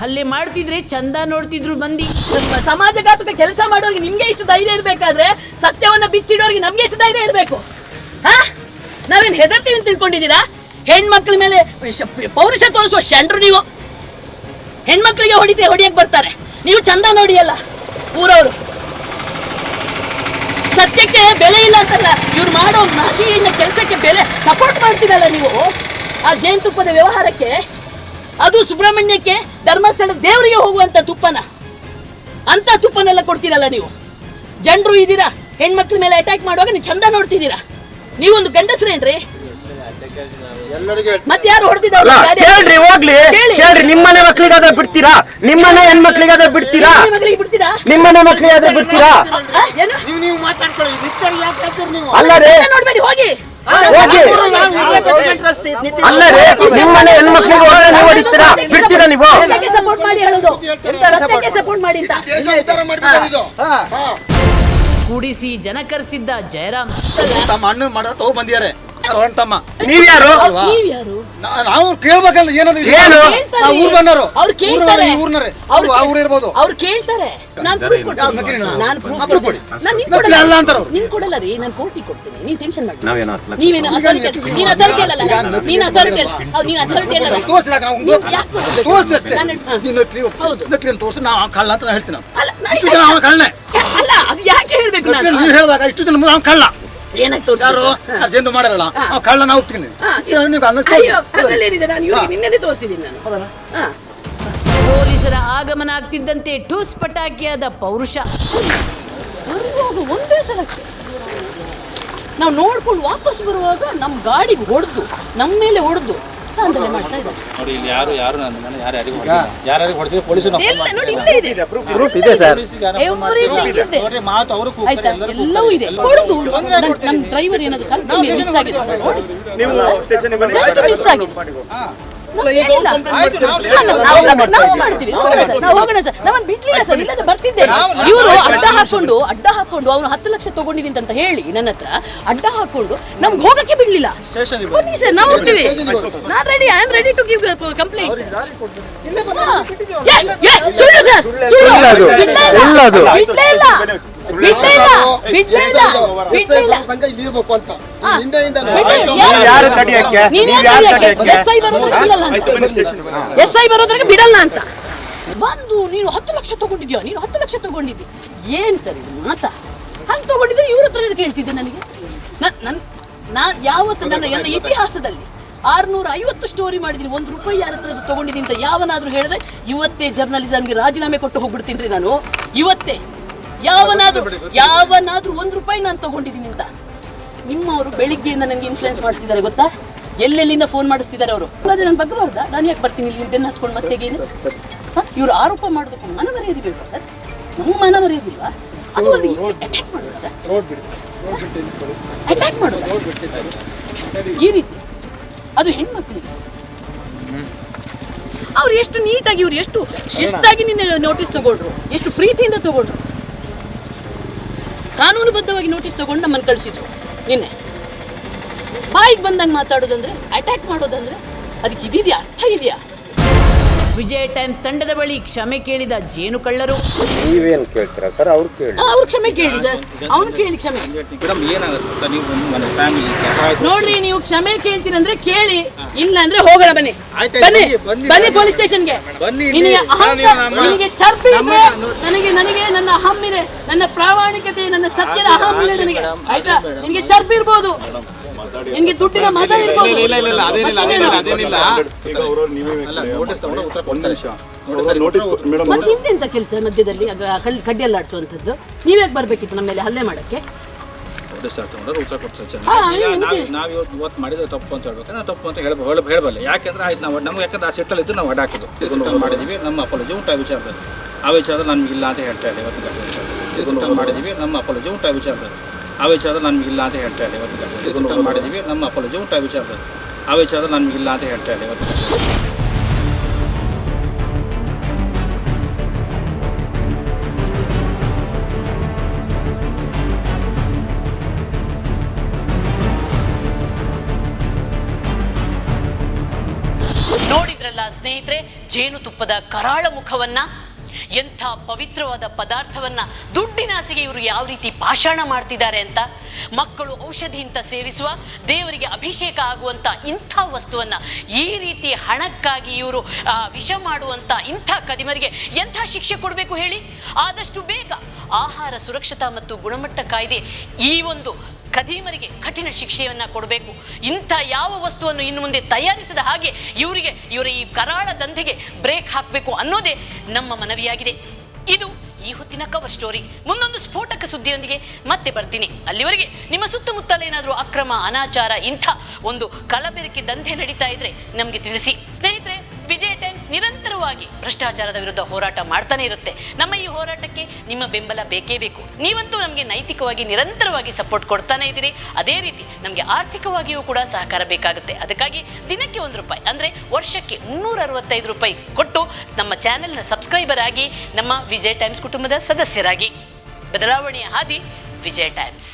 ಹಲ್ಲೆ ಮಾಡ್ತಿದ್ರೆ ಚಂದ ನೋಡ್ತಿದ್ರು ಬಂದಿ ನಮ್ಮ ಕೆಲಸ ಮಾಡೋರಿಗೆ ನಿಮ್ಗೆ ಇಷ್ಟು ಧೈರ್ಯ ಇರ್ಬೇಕಾದ್ರೆ ಸತ್ಯವನ್ನ ಬಿಚ್ಚಿಡೋರಿಗೆ ನಮ್ಗೆ ಎಷ್ಟು ಧೈರ್ಯ ಇರಬೇಕು. ಹಾ? ನಾವೇನ್ ಹೆದರ್ತೀವಿ ಅಂತ ತಿಳ್ಕೊಂಡಿದ್ದೀರಾ? ಹೆಣ್ಮಕ್ಳ ಮೇಲೆ ಪೌರುಷ ತೋರಿಸುವ ಶಂಡ್ರು ನೀವು. ಹೆಣ್ಮಕ್ಳಿಗೆ ಹೊಡಿತೆ ಹೊಡಿಯಕ್ ಬರ್ತಾರೆ. ನೀವು ಚಂದ ನೋಡಿಯಲ್ಲ, ಊರವರು. ಸತ್ಯಕ್ಕೆ ಬೆಲೆ ಇಲ್ಲ ಅಂತಲ್ಲ, ಇವ್ರು ಮಾಡೋ ನಾಚಿಕೆಯಿಂದ ಕೆಲಸಕ್ಕೆ ಬೆಲೆ ಸಪೋರ್ಟ್ ಮಾಡ್ತೀರಲ್ಲ ನೀವು? ಆ ಜೇನುತುಪ್ಪದ ವ್ಯವಹಾರಕ್ಕೆ ಅದು ಸುಬ್ರಹ್ಮಣ್ಯಕ್ಕೆ ಧರ್ಮಸ್ಥಳ ದೇವರಿಗೆ ಹೋಗುವಂತ ತುಪ್ಪನ. ಅಂತ ತುಪ್ಪನೆಲ್ಲ ಕೊಡ್ತೀರಲ್ಲ ನೀವು? ಜನರು ಇದ್ದೀರಾ ಹೆಣ್ಮಕ್ಳ ಮೇಲೆ ಅಟ್ಯಾಕ್ ಮಾಡುವಾಗ ನೀವು ಚಂದ ನೋಡ್ತಿದ್ದೀರಾ? ನೀವೊಂದು ಗಂಡಸ್ರೇನ್ರಿ ಎಲ್ಲರಿಗೂ ಮತ್ತೆ ಯಾರು ಅಲ್ಲ, ಹೊಡೆದಿದ್ದಾರೆ ಕೇಳ್ರಿ ಹೋಗ್ಲಿ. ಹೇಳ್ರಿ ನಿಮ್ಮನೆ ಮಕ್ಳಿಗಾದ್ರೆ ಬಿಡ್ತೀರಾ? ನಿಮ್ಮನೆ ಹೆಣ್ಮಕ್ಳಿಗಾದ್ರೆ ಬಿಡ್ತೀರಾ? ಬಿಡ್ತೀರಾ? ನಿಮ್ಮನೆ ಮಕ್ಳಿಗಾದ್ರೆ ಬಿಡ್ತೀರಾ? ಅಲ್ಲ ರೀ. ನೋಡ್ಬೇಡಿ ಹೋಗಿ. ಅಲ್ಲ ರೀ ನಿಮ್ಮನೆ ಹೆಣ್ಮಕ್ಳಿಗೆ ಹೋದ್ರೆ ನೀವು ಹೊಡಿತೀರಾ? ಬಿಡ್ತೀರಾ ನೀವು? ಸಪೋರ್ಟ್ ಮಾಡಿ ಹೇಳೋದು. ಸಪೋರ್ಟ್ ಮಾಡಿ? ಅಂತ. ದೇಶ ಉದ್ಧಾರ ಮಾಡ್ಬೇಕು ಇದು ಹಾ. ಕೂಡಿಸಿ ಜನ ಕರೆಸಿದ್ದ ಜಯರಾಮ್. ತಮ್ಮ ಅಣ್ಣ ಮಾಡ ತಗೋ ಬಂದಿದ್ದಾರೆ. ಅರುಣ್ ತಮ್ಮ ನೀವ್ಯಾರು? ನೀವ್ ಯಾರು ನಾ- ನಾವು ಕೇಳ್ಬೇಕಲ್ಲ ಏನದು ವಿಷಯ? ಏನು? ಊರ್ ಬಂದವರು ಅವ್ರು ಕೇಳ್ತಾರೆ. ಊರ್ನರೇ ಅವ್ರು ಅವ್ರು ಇರ್ಬೋದು. ಅವ್ರು ಕೇಳ್ತಾರೆ. ನಾನು ಪ್ರೂಫ್ ಕೊಡ್ತೀನಿ. ನಾನು ಪ್ರೂಫ್ ನಕಲಿ ಕೊಡಿ. ನಾನು ಅಲ್ಲ ಅಂತಾರೆ ಅವ್ರು. ನಿನ್ ಕೊಡಲ್ಲ ರೀ. ನಾನು ಕೋರ್ಟಿಗೆ ಕೊಡ್ತೀನಿ. ನೀನ್ ಟೆನ್ಷನ್ ಮಾಡಿ ನಾವೇನು ಹತ್ತು ಲಕ್ಷ ನೀವೇನು ಅಥಾರಿಟಿ ನೀನ್ ಅಥಾರಿಟಿ ಅಲ್ಲ. ನೀನ್ ಅಥಾರಿಟಿ ಅಲ್ಲ. ಹೌದು ನೀನ್ ಅಥಾರಿಟಿ ಅಲ್ಲ. ತೋರ್ಸಿದಾಗ ನಾವು ನೀವ್ ಯಾಕ್ ಕೊಡ್ಬೇಕು? ತೋರ್ಸಿ ಅಷ್ಟೇ. ನಾನು- ಹಾ. ನೀನು ನಕಲಿ ಹೌದು. ನಕಲಿ ಅಂತ ತೋರ್ಸಿ ನಾವು ಕಳ್ಳ ಅಂತ ನಾನು ಹೇಳ್ತೀನಿ ನಾನು. ಅಲ್ಲ ನಾ- ಇಷ್ಟು ಜನ ಅವನ ಕಳ್ಳನೆ ಅಲ್ಲ ಅದು ಯಾಕೆ ಹೇಳ್ಬೇಕು ನಕಲಿ ನಾನು? ನೀವು ಹೇಳಿದಾಗ ಇಷ್ಟು ಜನ ಅವ್ನು ಕಳ್ಳ. ಏನಕ್ಕೆ ಯಾರು? ಅರ್ಜೆಂಟ್ ಮಾಡಲ್ಲ. ಕಳ್ಳ ನಾವು ಹುಡ್ತೀನಿ ನೀವು ನಿನ್ನೆ ತೋರಿಸಿದ್ದೀನಿ ನಾನು. ಹೌದಲ್ಲ? ಪೊಲೀಸರ ಆಗಮನ ಆಗ್ತಿದ್ದಂತೆ ಠೂಸ್ ಪಟಾಕಿಯಾದ ಪೌರುಷ. ಒಂದೇ ಸಲ ನಾವು ನೋಡ್ಕೊಂಡು ವಾಪಸ್ ಬರುವಾಗ ನಮ್ಮ ಗಾಡಿಗೆ ಹೊಡೆದು ನಮ್ಮ ಮೇಲೆ ಹೊಡೆದು ಅಂದಲೇ ಮಾಡ್ತಾ ಇದ್ದಾರೆ. ನೋಡಿ ಇಲ್ಲಿ ಯಾರು ಯಾರು ನನ್ನ ಮನೆ ಯಾರು ಯಾರಿಗೂ ಯಾರ್ಯಾರಿಗೆ ಹೊಡೆದಿದೆ ಪೊಲೀಸರು ಎಲ್ಲ ನೋಡಿ ಇಲ್ಲೇ ಇದೆ. ಪ್ರೂಫ್ ಇದೆ. Sir Everything is there. ನೋಡ್ರಿ ಮಾತು ಅವರು ಆಯ್ತಾ? ಎಲ್ಲವೂ ಇದೆ. ಹೊಡೆದು ನಮ್ಮ ಡ್ರೈವರ್ ಏನಾದ್ರು ಸ್ವಲ್ಪ ಮಿಸ್ ಆಗಿದೆ. ನೋಡಿ. ನೀವು ಸ್ಟೇಷನ್ ಬನ್ನಿ. ಜಸ್ಟ್ ಮಿಸ್ ಆಗಿದೆ. ಇವರು ಅಡ್ಡ ಹಾಕೊಂಡು ಅಡ್ಡ ಹಾಕೊಂಡು ಅವನು ಹತ್ತು ಲಕ್ಷ ತಗೊಂಡಿದ್ದೀನಿ ಅಂತ ಹೇಳಿ ನನ್ನ ಹತ್ರ ಅಡ್ಡ ಹಾಕೊಂಡು ನಮ್ಗೆ ಹೋಗಕ್ಕೆ ಬಿಡ್ಲಿಲ್ಲ. ಬನ್ನಿ. ಸರ್ ನಾವು ಹೋಗ್ತೀವಿ. ನಾನ್ ready I am ready to give complaint ಸುಳ್ಳು ಸರ್. ಸುಳ್ಳು ಇಲ್ಲ ತನಕ ಇಲ್ಲಿ ಇರ್ಬೇಕು ಅಂತ. ಹಿಂದೆಯಿಂದ ಯಾರು ತಡಿಯಕ್ಕೆ? ನೀವು ಯಾರು ತಡಿಯಕ್ಕೆ? ಎಸ್ ಐ ಬರೋದ್ರಿಗೆ ಬಿಡಲ್ಲ ಅಂತ. ಎಸ್ ಐ ಬರೋದ್ರಿಗೆ ಬಿಡಲ್ಲ ಅಂತ. ಬಂದು ನೀನು ಹತ್ತು ಲಕ್ಷ ತಗೊಂಡಿದ್ಯಾ? ನೀನು ಹತ್ತು ಲಕ್ಷ ತಗೊಂಡಿದ್ದಿ. ಏನ್ ಸರಿ ಇದು ಮಾತಾ? ಹಂಗೆ ತಗೊಂಡಿದ್ರೆ ಇವ್ರ ಹತ್ರ ಕೇಳ್ತಿದ್ದೆ ನನಗೆ? ನನ್ನ ನನ್ ನಾನು ಯಾವತ್ತು ನನ್ನ ನನ್ನ ಇತಿಹಾಸದಲ್ಲಿ ಆರ್ನೂರ ಐವತ್ತು ಸ್ಟೋರಿ ಮಾಡಿದೀನಿ ಒಂದು ರೂಪಾಯಿ ಯಾರ ಹತ್ರ ತಗೊಂಡಿದ್ದೀನಿ ಅಂತ ಯಾವನಾದ್ರೂ ಹೇಳಿದ್ರೆ ಇವತ್ತೇ ಜರ್ನಲಿಸಮ್ಗೆ ರಾಜೀನಾಮೆ ಕೊಟ್ಟು ಹೋಗ್ಬಿಡ್ತೀನಿ ರೀ ನಾನು. ಇವತ್ತೇ. ಯಾವನಾದ್ರೂ ಯಾವನಾದ್ರೂ ಒಂದು ರೂಪಾಯಿ ನಾನು ತಗೊಂಡಿದ್ದೀನಿ ಅಂತ. ನಿಮ್ಮವರು ಬೆಳಿಗ್ಗೆಯಿಂದ ನನಗೆ ಇನ್ಫ್ಲುಯೆನ್ಸ್ ಮಾಡ್ತಿದ್ದಾರೆ ಗೊತ್ತಾ? ಎಲ್ಲೆಲ್ಲಿಂದ ಫೋನ್ ಮಾಡಿಸ್ತಿದ್ದಾರೆ ಅವರು? ಹಾಗಾದ್ರೆ ನಾನು ಬಗ್ಗಬಾರ್ದ ನಾನು ಯಾಕೆ ಬರ್ತೀನಿ ಇಲ್ಲಿ? ಬೆನ್ನು ಹತ್ಕೊಂಡು ಮತ್ತೆ ಇವರು ಆರೋಪ ಮಾಡೋದಕ್ಕೆ ಮನ ಮರ್ಯಾದೆ ಬೇಕಾ ಸರ್? ನಮ್ಮ ಮನ ಮರ್ಯಾದಿಲ್ವಾ ಅದು ಒಂದು ಅಟ್ಯಾಕ್ ಮಾಡೋದು ಸರ್? ಅಟ್ಯಾಕ್ ಮಾಡೋದು? ಈ ರೀತಿ? ಅದು ಹೆಣ್ಮಕ್ಳಿಗೆ? ಅವ್ರು ಎಷ್ಟು ನೀಟಾಗಿ ಇವ್ರು ಎಷ್ಟು ಶಿಸ್ತಾಗಿ ನಿನ್ನೆ ನೋಟಿಸ್ ತಗೊಂಡ್ರು ಎಷ್ಟು ಪ್ರೀತಿಯಿಂದ ತಗೊಂಡ್ರು ಕಾನೂನುಬದ್ಧವಾಗಿ ನೋಟಿಸ್ ತಗೊಂಡು ನಮ್ಮನ್ನು ಕಳಿಸಿದ್ರು ನಿನ್ನೆ. ಬಾಯಿಗೆ ಬಂದಂಗೆ ಮಾತಾಡೋದಂದ್ರೆ ಅಟ್ಯಾಕ್ ಮಾಡೋದಂದ್ರೆ ಅದಕ್ಕೆ ಇದಿದೆಯಾ? ಅರ್ಥ ಇದೆಯಾ? ವಿಜಯ ಟೈಮ್ಸ್ ತಂಡದ ಬಳಿ ಕ್ಷಮೆ ಕೇಳಿದ ಜೇನು ಕಳ್ಳರು ನೀವೇನು ಕೇಳ್ತೀರಾ ಸರ್? ಅವ್ರು ಕೇಳಿ. ಅವ್ರು ಕ್ಷಮೆ ಕೇಳಿ ಸರ್. ಅವ್ನು ಕೇಳಿ ಕ್ಷಮೆ. ಮೇಡಮ್ ಏನಾಗುತ್ತೆ ಗೊತ್ತಾ ನೀವು ಫ್ಯಾಮಿಲಿ ನೋಡ್ರಿ ನೀವು ಕ್ಷಮೆ ಕೇಳ್ತೀರಂದ್ರೆ ಕೇಳಿ. ಇಲ್ಲ ಅಂದ್ರೆ ಹೋಗೋಣ ಬನ್ನಿ. ಬನ್ನಿ ಬನ್ನಿ, ಬನ್ನಿ, ಬನ್ನಿ ಬನ್ನಿ. ಪೊಲೀಸ್ ಸ್ಟೇಷನ್ಗೆ. ಬನ್ನಿ ಇಲ್ಲಿ. ನಿನಗೆ ನಾನು ಅಹಂಕಾರ ನಮ್ಮ- ನಿನಗೆ ಚರ್ಪಿ ನಮ್ಮ- ಇದೆ ನನಗೆ ನನಗೆ ನನ್ನ ಅಹಂ ಇದೆ ನನ್ನ ಪ್ರಾಮಾಣಿಕತೆ ನನ್ನ ಸತ್ಯದ ಅಹಂ ಇದೆ ನನಗೆ. ಆಯ್ತಾ? ನಿನಗೆ ಚರ್ಪಿ ಇರ್ಬೋದು. ನಿನಗೆ ದುಡ್ಡಿನ ಮದ ಇರಬಹುದು ಇಲ್ಲ ಇಲ್ಲ ಇಲ್ಲ ಅದೇನಿಲ್ಲ ಅದೇನಿಲ್ಲ ಅದೇನಿಲ್ಲ. ಈಗ ಅವರು ನೀವೇ ಅಲ್ಲ ನೋಟಿಸ್ ತಗೊಂಡು ಉತ್ತರ ಕೊಡ್ತಾರೆ ನೋಟಿಸ್ ಮೇಡಮ್ ಮತ್ತೆ ಹಿಂದೆಂತ ಕೆಲಸ ಮಧ್ಯದಲ್ಲಿ? ಅದು ಕಲ್- ಕಡ್ಡಿ ಅಲ್ಲಾಡ್ಸುವಂಥದ್ದು ನೀವೇ ಬರ್ಬೇಕಿತ್ತು ನಮ್ಮ ಮೇಲೆ ಹಲ್ಲೆ ಮಾಡಕ್ಕೆ? ನೋಟಿಸ್ ತಗೊಂಡ್ರೆ ಉತ್ತರ ಕೊಡ್ತಾರೆ ಏನು ನಾವು ಇವತ್ತು ಇವತ್ತು ಮಾಡಿದ್ರೆ ತಪ್ಪು ಅಂತ ಹೇಳ್ಬೇಕು. ನಾವು ತಪ್ಪು ಅಂತ ಹೇಳ್ಬೋದು ಹೇಳ ಹೇಳಬಲ್ಲ. ಯಾಕೆಂದ್ರೆ ಆಯ್ತು ನಾವು ನಮ್ಗೆ ಯಾಕಂದ್ರೆ ಆ ಸೆಟ್ಟಲ್ಲಿ ಇದ್ದು ನಾವು ಅಡಾಕಿದ್ದು ಹಾಕಿದ್ದು ಮಾಡಿದೀವಿ ನಮ್ಮ ಅಪಾಲಜಿ ಉಂಟು ಆ ವಿಚಾರದಲ್ಲಿ. ಆ ವಿಚಾರದಲ್ಲಿ ನಮ್ಗೆ ಇಲ್ಲ ಅಂತ ಹೇಳ್ತಾ ಇಲ್ಲ ಇವತ್ತು ಮಾಡಿದ್ದೀವಿ ನಮ್ಮ ಅಪಾಲಜಿ ಉಂಟು ಆ ವಿಚಾರದಲ್ಲಿ. ಆ ವಿಚಾರದಲ್ಲಿ ನಮಗಿಲ್ಲ ಇಲ್ಲ ಅಂತ ಹೇಳ್ತಾ ಇಲ್ಲ ಇವತ್ತು. ಮಾಡಿದ್ದೀವಿ. ಮಾಡಿದ್ವಿ ನಮ್ಮ ಅಪಾಲಜಿ ಉಂಟು ಆ ವಿಚಾರದಲ್ಲಿ ಆ ವಿಚಾರದಲ್ಲಿ ನಮಗಿಲ್ಲ ಇಲ್ಲ ಅಂತ ಹೇಳ್ತಾ ಇಲ್ಲ ಇವತ್ತು. ನೋಡಿದ್ರಲ್ಲ ಸ್ನೇಹಿತರೆ ಜೇನುತುಪ್ಪದ ಕರಾಳ ಮುಖವನ್ನ ಎಂಥ ಪವಿತ್ರವಾದ ಪದಾರ್ಥವನ್ನ ದುಡ್ಡಿನಾಸೆಗೆ ಇವರು ಯಾವ ರೀತಿ ಪಾಷಾಣ ಮಾಡ್ತಿದ್ದಾರೆ ಅಂತ? ಮಕ್ಕಳು ಔಷಧಿಯಿಂದ ಸೇವಿಸುವ, ದೇವರಿಗೆ ಅಭಿಷೇಕ ಆಗುವಂಥ ಇಂಥ ವಸ್ತುವನ್ನ ಈ ರೀತಿ ಹಣಕ್ಕಾಗಿ ಇವರು ವಿಷ ಮಾಡುವಂಥ ಇಂಥ ಕದಿಮರಿಗೆ ಎಂಥ ಶಿಕ್ಷೆ ಕೊಡಬೇಕು ಹೇಳಿ? ಆದಷ್ಟು ಬೇಗ ಆಹಾರ ಸುರಕ್ಷತಾ ಮತ್ತು ಗುಣಮಟ್ಟ ಕಾಯ್ದೆ ಈ ಒಂದು ಖದೀಮರಿಗೆ ಕಠಿಣ ಶಿಕ್ಷೆಯನ್ನ ಕೊಡಬೇಕು. ಇಂಥ ಯಾವ ವಸ್ತುವನ್ನು ಇನ್ನು ಮುಂದೆ ತಯಾರಿಸದ ಹಾಗೆ ಇವರಿಗೆ, ಇವರ ಈ ಕರಾಳ ದಂಧೆಗೆ ಬ್ರೇಕ್ ಹಾಕಬೇಕು ಅನ್ನೋದೇ ನಮ್ಮ ಮನವಿಯಾಗಿದೆ. ಇದು ಈ ಹೊತ್ತಿನ ಕವರ್ ಸ್ಟೋರಿ ಮುಂದೊಂದು ಸ್ಫೋಟಕ ಸುದ್ದಿಯೊಂದಿಗೆ ಮತ್ತೆ ಬರ್ತೀನಿ. ಅಲ್ಲಿವರೆಗೆ ನಿಮ್ಮ ಸುತ್ತಮುತ್ತಲ ಏನಾದರೂ ಅಕ್ರಮ, ಅನಾಚಾರ, ಇಂಥ ಒಂದು ಕಲಬೆರಕೆ ದಂಧೆ ನಡೀತಾ ಇದ್ರೆ ನಮಗೆ ತಿಳಿಸಿ. ಸ್ನೇಹಿತರೆ, ವಿಜಯ ಟೈಮ್ಸ್ ನಿರಂತರವಾಗಿ ಭ್ರಷ್ಟಾಚಾರದ ವಿರುದ್ಧ ಹೋರಾಟ ಮಾಡ್ತಾನೆ ಇರುತ್ತೆ. ನಮ್ಮ ಈ ಹೋರಾಟಕ್ಕೆ ನಿಮ್ಮ ಬೆಂಬಲ ಬೇಕೇ ಬೇಕು. ನೀವಂತೂ ನಮಗೆ ನೈತಿಕವಾಗಿ ನಿರಂತರವಾಗಿ ಸಪೋರ್ಟ್ ಕೊಡ್ತಾನೆ ಇದ್ದೀರಿ. ಅದೇ ರೀತಿ ನಮಗೆ ಆರ್ಥಿಕವಾಗಿಯೂ ಕೂಡ ಸಹಕಾರ ಬೇಕಾಗುತ್ತೆ. ಅದಕ್ಕಾಗಿ ದಿನಕ್ಕೆ ಒಂದು ರೂಪಾಯಿ, ಅಂದರೆ ವರ್ಷಕ್ಕೆ ಮುನ್ನೂರ ಅರವತ್ತೈದು ರೂಪಾಯಿ ಕೊಟ್ಟು ನಮ್ಮ ಚಾನೆಲ್ನ ಸಬ್ಸ್ಕ್ರೈಬರ್ ಆಗಿ ನಮ್ಮ ವಿಜಯ್ ಟೈಮ್ಸ್ ಕುಟುಂಬದ ಸದಸ್ಯರಾಗಿ. ಬದಲಾವಣೆಯ ಹಾದಿ ವಿಜಯ್ ಟೈಮ್ಸ್.